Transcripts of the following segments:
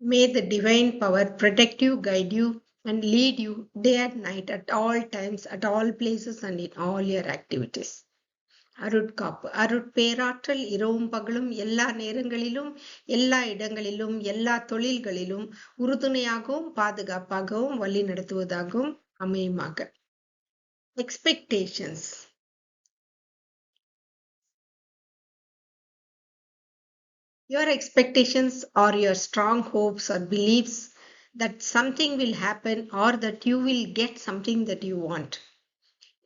May the divine power protect you, guide you, and lead you day and night at all times, at all places, and in all your activities. அருட்காப்பு அருட்பேராற்றல் இரவும் பகலும் எல்லா நேரங்களிலும் எல்லா இடங்களிலும் எல்லா தொழில்களிலும் உறுதுணையாகவும் பாதுகாப்பாகவும் வழி நடத்துவதாகவும் அமையுமாக expectations Your expectations or your strong hopes or beliefs that something will happen or that you will get something that you want.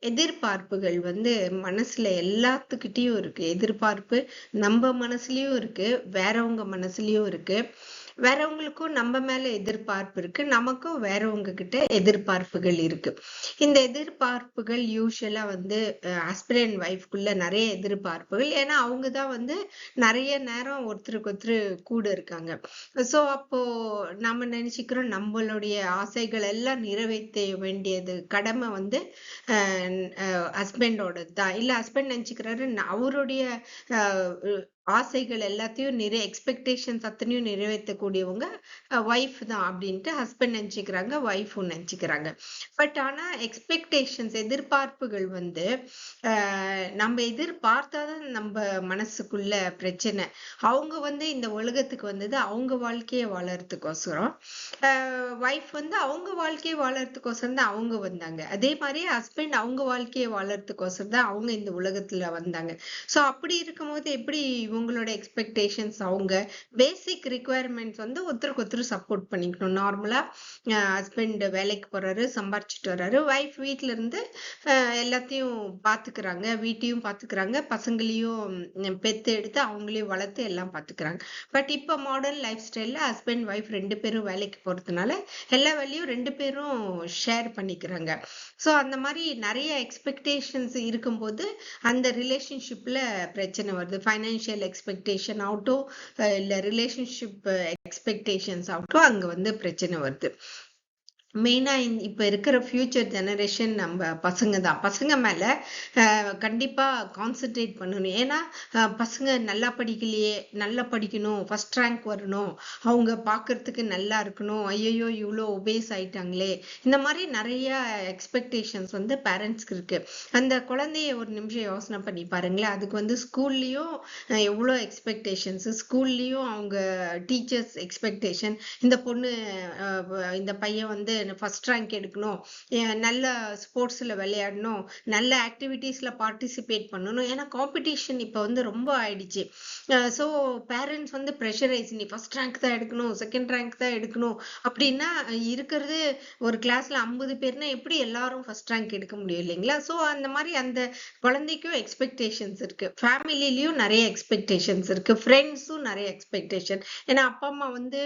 எதிர்பார்ப்புகள் வந்து மனசுல எல்லாத்துக்கிட்டையும் இருக்கு எதிர்பார்ப்பு நம்ம மனசுலயும் இருக்கு வேறவங்க மனசுலயும் இருக்கு வேறவங்களுக்கும் நம்ம மேல எதிர்பார்ப்பு இருக்கு நமக்கும் வேறவங்க கிட்ட எதிர்பார்ப்புகள் இருக்கு. இந்த எதிர்பார்ப்புகள் யூஸ்வலா வந்து ஹஸ்பண்ட் அண்ட் ஒய்ஃப்குள்ள நிறைய எதிர்பார்ப்புகள். ஏன்னா அவங்கதான் வந்து நிறைய நேரம் ஒருத்தருக்கு ஒருத்தர் கூட இருக்காங்க. சோ அப்போ நம்ம நினைச்சுக்கிறோம் நம்மளுடைய ஆசைகள் எல்லாம் நிறைவேற்ற வேண்டியது கடமை வந்து ஹஸ்பண்டோட தான் இல்ல ஹஸ்பண்ட் நினைச்சுக்கிறாரு அவருடைய ஆசைகள் எல்லாத்தையும் நிறைய எக்ஸ்பெக்டேஷன்ஸ் அத்தனையும் நிறைவேற்றக்கூடியவங்க ஒய்ஃப் தான் அப்படின்ட்டு ஹஸ்பண்ட் நினச்சிக்கிறாங்க ஒய்ஃபும் நினச்சிக்கிறாங்க. பட் ஆனா எக்ஸ்பெக்டேஷன்ஸ் எதிர்பார்ப்புகள் வந்து நம்ம எதிர்பார்த்தாதான் நம்ம மனசுக்குள்ள பிரச்சனை. அவங்க வந்து இந்த உலகத்துக்கு வந்தது அவங்க வாழ்க்கையை வாழறதுக்கோசரம். ஒய்ஃப் வந்து அவங்க வாழ்க்கையை வாழறதுக்கோசரம் தான் அவங்க வந்தாங்க. அதே மாதிரி ஹஸ்பண்ட் அவங்க வாழ்க்கையை வாழறதுக்கோசரம் தான் அவங்க இந்த உலகத்துல வந்தாங்க. ஸோ அப்படி இருக்கும்போது எப்படி இவங்களோட எக்ஸ்பெக்டேஷன்ஸ் அவங்க பேசிக் ரிக்குவயர்மெண்ட்ஸ் வந்து ஒருத்தருக்கு ஒருத்தர் சப்போர்ட் பண்ணிக்கணும். நார்மலா ஹஸ்பண்ட் வேலைக்கு போறாரு சம்பாரிச்சிட்டு வர்றாரு ஒய்ஃப் வீட்டில இருந்து எல்லாத்தையும் பாத்துக்கிறாங்க வீட்டையும் பாத்துக்கிறாங்க பசங்களையும் பெத்து எடுத்து அவங்களையும் வளர்த்து எல்லாம் பாத்துக்கிறாங்க. பட் இப்ப மாடர்ன் லைஃப் ஸ்டைல்ல ஹஸ்பண்ட் ஒய்ஃப் ரெண்டு பேரும் வேலைக்கு போறதுனால எல்லா வேலையும் ரெண்டு பேரும் ஷேர் பண்ணிக்கிறாங்க. ஸோ அந்த மாதிரி நிறைய எக்ஸ்பெக்டேஷன்ஸ் இருக்கும்போது அந்த ரிலேஷன்ஷிப்ல பிரச்சனை வருது. ஃபைனான்சியல் எக்ஸ்பெக்டேஷன் ஆகட்டும் இல்லை ரிலேஷன்ஷிப் எக்ஸ்பெக்டேஷன்ஸ் ஆகட்டும் அங்கே வந்து பிரச்சனை வருது. மெயினாக இப்போ இருக்கிற ஃபியூச்சர் ஜெனரேஷன் நம்ம பசங்க தான் பசங்க மேலே கண்டிப்பாக கான்சென்ட்ரேட் பண்ணணும். ஏன்னா பசங்க நல்லா படிக்கலையே நல்லா படிக்கணும் ஃபஸ்ட் ரேங்க் வரணும். அவங்க பார்க்கறதுக்கு நல்லா இருக்கணும். ஐயோ இவ்வளோ ஒபேஸ் ஆயிட்டாங்களே. இந்த மாதிரி நிறைய எக்ஸ்பெக்டேஷன்ஸ் வந்து பேரண்ட்ஸ்க்கு இருக்குது அந்த குழந்தைய ஒரு நிமிஷம் யோசனை பண்ணி பாருங்களேன். அதுக்கு வந்து ஸ்கூல்லேயும் எவ்வளோ எக்ஸ்பெக்டேஷன்ஸ் ஸ்கூல்லேயும் அவங்க டீச்சர்ஸ் எக்ஸ்பெக்டேஷன் இந்த பொண்ணு இந்த பையன் வந்து ஃபர்ஸ்ட் ரேங்க் எடுக்கணும். நல்ல ஸ்போர்ட்ஸ்ல விளையாடணும். நல்ல ஆக்டிவிட்டீஸ்ல பார்ட்டிசிபேட் பண்ணணும். ஏன்னா காம்படிஷன் இப்போ வந்து ரொம்ப ஆயிடுச்சு. ஸோ பேரண்ட்ஸ் வந்து ப்ரெஷரைஸ் நீ ஃபர்ஸ்ட் ரேங்க் தான் எடுக்கணும் செகண்ட் ரேங்க் தான் எடுக்கணும். அப்படின்னா இருக்கிறது ஒரு கிளாஸ்ல ஐம்பது பேர்னா எப்படி எல்லாரும் ஃபர்ஸ்ட் ரேங்க் எடுக்க முடியும் இல்லைங்களா? ஸோ அந்த மாதிரி அந்த குழந்தைக்கும் எக்ஸ்பெக்டேஷன்ஸ் இருக்கு. ஃபேமிலிலையும் நிறைய எக்ஸ்பெக்டேஷன்ஸ் இருக்கு. ஃப்ரெண்ட்ஸும் நிறைய எக்ஸ்பெக்டேஷன் ஏன்னா அப்பா அம்மா வந்து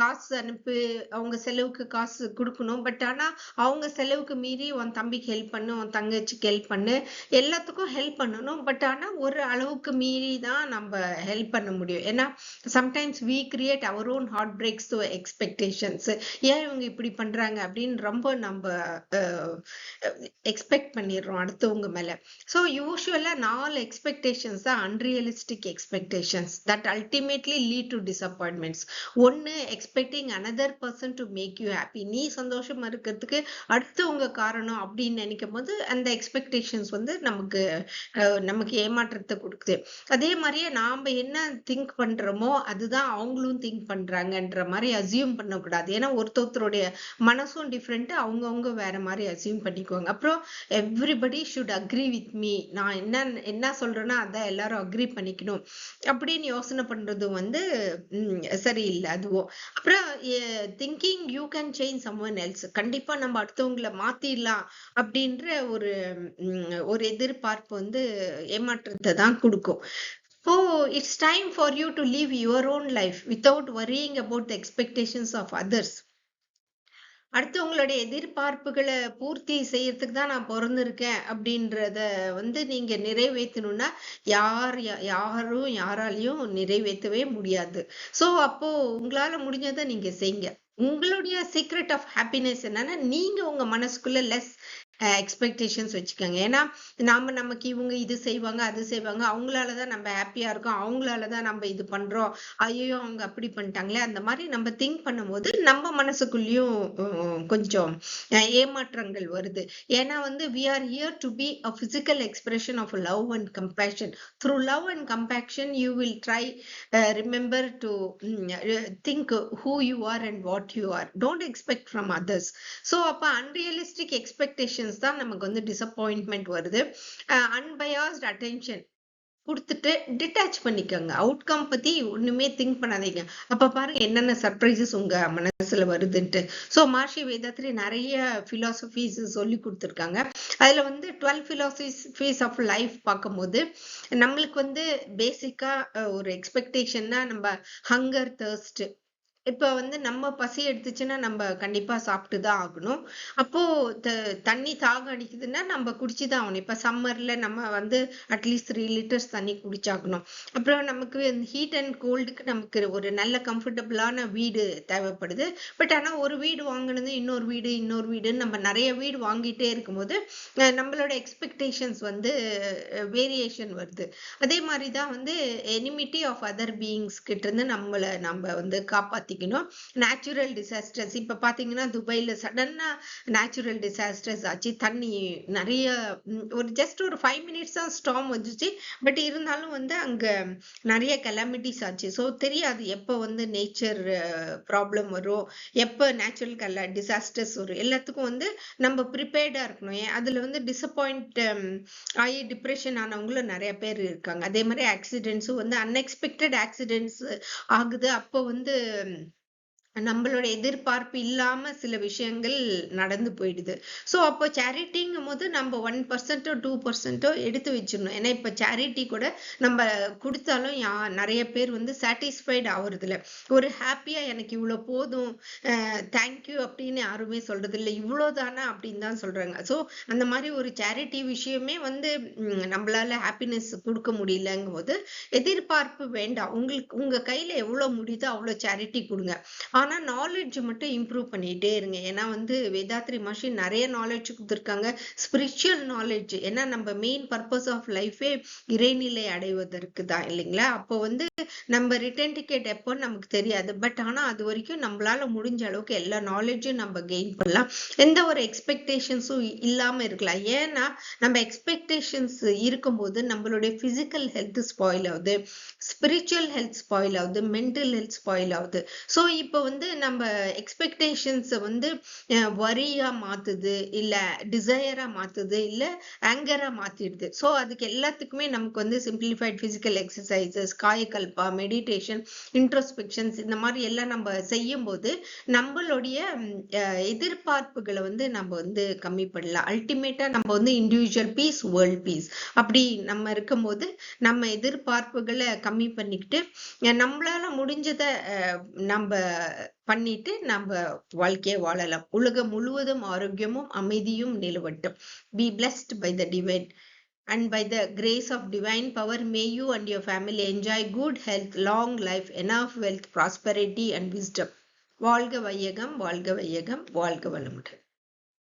காசு அனுப்பு அவங்க செலவுக்கு காசு கொடுக்கணும். பட் ஆனா அவங்க செலவுக்கு மீறி உன் தம்பிக்கு ஹெல்ப் பண்ணு உன் தங்கச்சிக்கு ஹெல்ப் பண்ணு எல்லாத்துக்கும் ஹெல்ப் பண்ணணும். பட் ஆனா ஒரு அளவுக்கு மீறி தான் நம்ம ஹெல்ப் பண்ண முடியும். ஏன்னா sometimes we create our own heart breaks to expectations ஏன் இவங்க இப்படி பண்றாங்க அப்படின்னு ரொம்ப நம்ம எக்ஸ்பெக்ட் பண்ணிடுறோம் அடுத்தவங்க மேல. ஸோ யூஸ்வலாக நாலு எக்ஸ்பெக்டேஷன்ஸ் தான் unrealistic expectations that ultimately lead to disappointments ஒன்னு expecting another person to make you happy நீ சந்தோஷமா இருக்கிறதுக்கு அடுத்தவங்க காரணம் அப்படின்னு நினைக்கும் போது அந்த எக்ஸ்பெக்டேஷன்ஸ் வந்து நமக்கு நமக்கு ஏமாற்றத்தை கொடுக்குது. அதே மாதிரியே நாம என்ன திங்க் பண்றோமோ அதுதான் அவங்களும் திங்க் பண்றாங்கன்ற மாதிரி அசியூம் பண்ணக்கூடாது. ஏன்னா ஒருத்தருடைய மனசும் டிஃப்ரெண்ட் அவங்கவுங்க வேற மாதிரி அசியூம் பண்ணிக்குவாங்க. அப்புறம் everybody should agree with me நான் என்ன என்ன சொல்றேன்னா அதான் எல்லாரும் அக்ரி பண்ணிக்கணும். அப்படின்னு யோசனை பண்றதும் வந்து சரியில்லை அதுவும். அப்புறம் thinking you can change someone else கண்டிப்பா நம்ம அடுத்தவங்களை மாத்திடலாம் அப்படின்ற ஒரு ஒரு எதிர்பார்ப்பு வந்து ஏமாற்றத்தை தான் கொடுக்கும். So it's time for you to leave your own life without worrying about the expectations of others அடுத்தவங்களுடைய எதிர்பார்ப்புகளை பூர்த்தி செய்யறதுக்கு தான் நான் பிறந்திருக்கேன் அப்படின்றத வந்து நீங்க நிறைவேற்றணும்னா யார் யாரும் யாராலையும் நிறைவேற்றவே முடியாது. ஸோ அப்போ உங்களால முடிஞ்சதை நீங்க செய்யுங்க. உங்களுடைய சீக்ரெட் ஆஃப் ஹாப்பினஸ் என்னன்னா நீங்க உங்க மனசுக்குள்ள லெஸ் எக்ஸ்பெக்டேஷன்ஸ் வச்சுக்கோங்க. ஏன்னா நாம நமக்கு இவங்க இது செய்வாங்க அது செய்வாங்க அவங்களால தான் நம்ம ஹாப்பியா இருக்கோம் அவங்களால தான் நம்ம இது பண்றோம். ஐயோ அவங்க அப்படி பண்ணிட்டாங்களே. அந்த மாதிரி நம்ம திங்க் பண்ணும்போது நம்ம மனசுக்குள்ளேயும் கொஞ்சம் ஏமாற்றங்கள் வருது. ஏன்னா வந்து we are here to be a physical expression of love and compassion through love and compassion you will try remember to think who you are and what you are don't expect from others so அப்போ unrealistic expectation expectations தான் நமக்கு வந்து disappointment வருது. Unbiased attention கொடுத்துட்டு detach பண்ணிக்கோங்க. Outcome பத்தி ஒண்ணுமே think பண்ணாதீங்க. அப்ப பாருங்க என்னென்ன சர்ப்ரைசஸ் உங்க மனசுல வருதுன்ட்டு. ஸோ மார்ஷி வேதாத்ரி நிறைய பிலாசபிஸ் சொல்லி கொடுத்துருக்காங்க. அதுல வந்து டுவெல் பிலாசபிஸ் ஆஃப் லைஃப் பார்க்கும்போது நம்மளுக்கு வந்து பேசிக்கா ஒரு எக்ஸ்பெக்டேஷன்னா நம்ம ஹங்கர் தேர்ஸ்ட் இப்போ வந்து நம்ம பசி எடுத்துச்சுன்னா நம்ம கண்டிப்பா சாப்பிட்டு தான் ஆகணும். அப்போ த- தண்ணி தாகம் அடிக்குதுன்னா நம்ம குடிச்சு தான் ஆகணும். இப்போ சம்மர்ல நம்ம வந்து அட்லீஸ்ட் த்ரீ லிட்டர்ஸ் தண்ணி குடிச்சாகணும். அப்புறம் நமக்கு ஹீட் அண்ட் கோல்டுக்கு நமக்கு ஒரு நல்ல கம்ஃபர்டபுளான வீடு தேவைப்படுது. பட் ஆனால் ஒரு வீடு வாங்கினது இன்னொரு வீடு இன்னொரு வீடுன்னு நம்ம நிறைய வீடு வாங்கிட்டே இருக்கும்போது நம்மளோட எக்ஸ்பெக்டேஷன்ஸ் வந்து வேரியேஷன் வருது. அதே மாதிரி தான் வந்து எனிமிட்டி ஆஃப் அதர் பீயிங்ஸ் கிட்ட இருந்து நம்மளை நம்ம வந்து காப்பாத்திக்கணும் நேச்சுரல் டிசாஸ்டர்ஸ் இப்போ பார்த்தீங்கன்னா துபாயில் சடனா நேச்சுரல் டிசாஸ்டர்ஸ் ஆச்சு. தண்ணி நிறைய ஒரு ஜஸ்ட் ஒரு ஃபைவ் மினிட்ஸ் தான் ஸ்டாம் வந்துச்சு. பட் இருந்தாலும் வந்து அங்க நிறைய கெலாமிட்டிஸ் ஆச்சு. ஸோ தெரியாது எப்போ வந்து நேச்சர் ப்ராப்ளம் வரும். எப்போ நேச்சுரல் கல டிசாஸ்டர்ஸ் வரும். எல்லாத்துக்கும் வந்து நம்ம ப்ரிப்பேர்டாக இருக்கணும். ஏன்? அதில் வந்து டிசப்பாயிண்ட் ஆகி டிப்ரெஷன் ஆனவங்களும் நிறைய பேர் இருக்காங்க. அதே மாதிரி ஆக்சிடென்ட்ஸும் வந்து அன்எக்ஸ்பெக்டட் ஆக்சிடென்ட்ஸ் ஆகுது. அப்போ வந்து நம்மளோட எதிர்பார்ப்பு இல்லாம சில விஷயங்கள் நடந்து போயிடுது. ஸோ அப்போ சேரிட்டிங்கும் போது நம்ம ஒன் பர்சன்ட்டோ டூ பர்சன்ட்டோ எடுத்து வச்சிடணும். ஏன்னா இப்போ சேரிட்டி கூட நம்ம கொடுத்தாலும் யா நிறைய பேர் வந்து சாட்டிஸ்ஃபைடு ஆகுறதில்ல ஒரு ஹாப்பியா எனக்கு இவ்வளோ போதும் தேங்க்யூ அப்படின்னு யாருமே சொல்றது இல்லை இவ்வளோதானா அப்படின்னு தான் சொல்றாங்க. ஸோ அந்த மாதிரி ஒரு சேரிட்டி விஷயமே வந்து நம்மளால ஹாப்பினஸ் கொடுக்க முடியலங்கும் போது எதிர்பார்ப்பு வேண்டாம். உங்களுக்கு உங்க கையில எவ்வளவு முடியுதோ அவ்வளோ சேரிட்டி கொடுங்க. ஆனால் நாலேஜ் மட்டும் இம்ப்ரூவ் பண்ணிட்டே இருங்க. ஏன்னா வந்து வேதாத்ரி மாஷி நிறைய நாலேஜ் கொடுத்துருக்காங்க. ஸ்பிரிச்சுவல் நாலேஜ் ஏன்னா நம்ம மெயின் பர்பஸ் ஆஃப் லைஃபே இறைநிலை அடைவதற்கு தான் இல்லைங்களா? அப்போ வந்து நம்ம ரிட்டர்ன் டிக்கெட் எப்போ நமக்கு தெரியாது. பட் ஆனால் அது வரைக்கும் நம்மளால முடிஞ்ச அளவுக்கு எல்லா நாலேஜும் நம்ம கெயின் பண்ணலாம். எந்த ஒரு எக்ஸ்பெக்டேஷன்ஸும் இல்லாமல் இருக்கலாம். ஏன்னா நம்ம எக்ஸ்பெக்டேஷன்ஸ் இருக்கும்போது நம்மளுடைய ஃபிசிக்கல் ஹெல்த் ஸ்பாயில் ஆகுது. ஸ்பிரிச்சுவல் ஹெல்த் ஸ்பாயில் ஆகுது. மென்டல் ஹெல்த் ஸ்பாயில் ஆகுது. ஸோ இப்போ வந்து வந்து நம்ம எக்ஸ்பெக்டேஷன்ஸை வந்து வரியா மாத்துது இல்ல டிசையரா மாத்துது இல்ல ஆங்கரா மாத்திடுது. ஸோ அதுக்கு எல்லாத்துக்குமே நமக்கு வந்து simplified physical exercises Kayakalpa meditation introspections இந்த மாதிரி எல்லாம் நம்ம செய்யும் போது நம்மளுடைய எதிர்பார்ப்புகளை வந்து நம்ம வந்து கம்மி பண்ணலாம் அல்டிமேட்டா நம்ம வந்து இண்டிவிஜுவல் பீஸ் வேர்ல்ட் பீஸ் அப்படி நம்ம இருக்கும்போது நம்ம எதிர்பார்ப்புகளை கம்மி பண்ணிக்கிட்டு நம்மளால முடிஞ்சதை நம்ம பண்ணிட்டு நம்ம வாழ்க்கையை வாழலாம் உலகம் முழுவதும் ஆரோக்கியமும் அமைதியும் நிலவட்டும் be blessed by the divine and by the grace of divine power may you and your family enjoy good health long life enough wealth prosperity and wisdom வாழ்க வையகம் வாழ்க வையகம் வாழ்க வளமுடன்